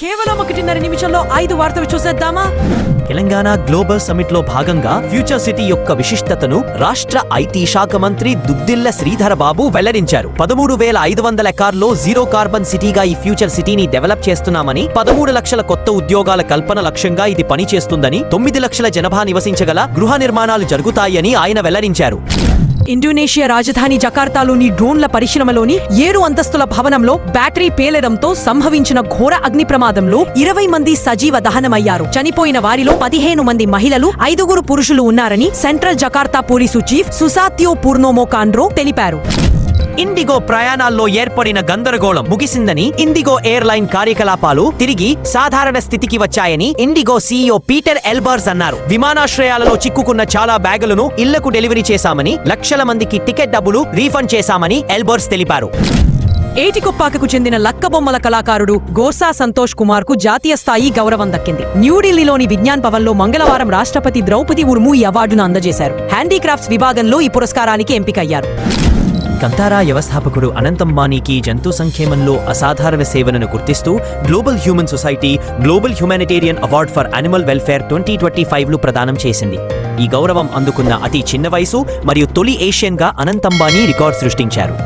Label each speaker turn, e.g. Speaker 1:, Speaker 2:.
Speaker 1: కేవలం ఒకటిన్నర నిమిషంలో ఐదు వార్తలు చూసేద్దామా?
Speaker 2: తెలంగాణ గ్లోబల్ సమిట్లో భాగంగా ఫ్యూచర్ సిటీ యొక్క విశిష్టతను రాష్ట్ర ఐటీ శాఖ మంత్రి దుద్దిల్ల శ్రీధర బాబు వెల్లడించారు. పదమూడు వేల ఐదు వందల ఎకార్లో జీరో కార్బన్ సిటీగా ఈ ఫ్యూచర్ సిటీని డెవలప్ చేస్తున్నామని పదమూడు లక్షల కొత్త ఉద్యోగాల కల్పన లక్ష్యంగా ఇది పనిచేస్తుందని తొమ్మిది లక్షల జనాభా నివసించగల గృహ నిర్మాణాలు జరుగుతాయని ఆయన వెల్లడించారు.
Speaker 1: ఇండోనేషియా రాజధాని జకార్తాలోని డ్రోన్ల పరిశ్రమలోని ఏడు అంతస్తుల భవనంలో బ్యాటరీ పేలడంతో సంభవించిన ఘోర అగ్ని ప్రమాదంలో ఇరవై మంది సజీవ దహనమయ్యారు. చనిపోయిన వారిలో పదిహేను మంది మహిళలు ఐదుగురు పురుషులు ఉన్నారని central Jakarta police chief Susatyo Purnomo Condro తెలిపారు.
Speaker 2: ఇండిగో ప్రయాణాల్లో ఏర్పడిన గందరగోళం ముగిసిందని ఇండిగో ఎయిర్లైన్ కార్యకలాపాలు తిరిగి సాధారణ స్థితికి వచ్చాయని ఇండిగో సీఈఓ పీటర్ ఎల్బర్స్ అన్నారు. విమానాశ్రయాలలో చిక్కుకున్న చాలా బ్యాగులను ఇళ్ళకు డెలివరీ చేశామని లక్షల మందికి టికెట్ డబ్బులు రీఫండ్ చేశామని ఎల్బర్స్ తెలిపారు.
Speaker 1: ఏటికొప్పాకకు చెందిన లక్కబొమ్మల కళాకారుడు గోసా సంతోష్ కుమార్కు జాతీయ స్థాయి గౌరవం దక్కింది. న్యూఢిల్లీలోని విజ్ఞాన్ భవన్లో మంగళవారం రాష్ట్రపతి ద్రౌపది ముర్ము ఈ అవార్డును అందజేశారు. హ్యాండీక్రాఫ్ట్స్ విభాగంలో ఈ పురస్కారానికి ఎంపికయ్యారు.
Speaker 2: కంతారా వ్యవస్థాపకుడు అనంతంబానీకి జంతు సంక్షేమంలో అసాధారణ సేవలను గుర్తిస్తూ global humane society global humanitarian award for animal welfare twenty twenty ఫైవ్లు ప్రదానం చేసింది. ఈ గౌరవం అందుకున్న అతి చిన్న వయసు మరియు తొలి ఏషియన్గా అనంతంబానీ రికార్డ్ సృష్టించారు.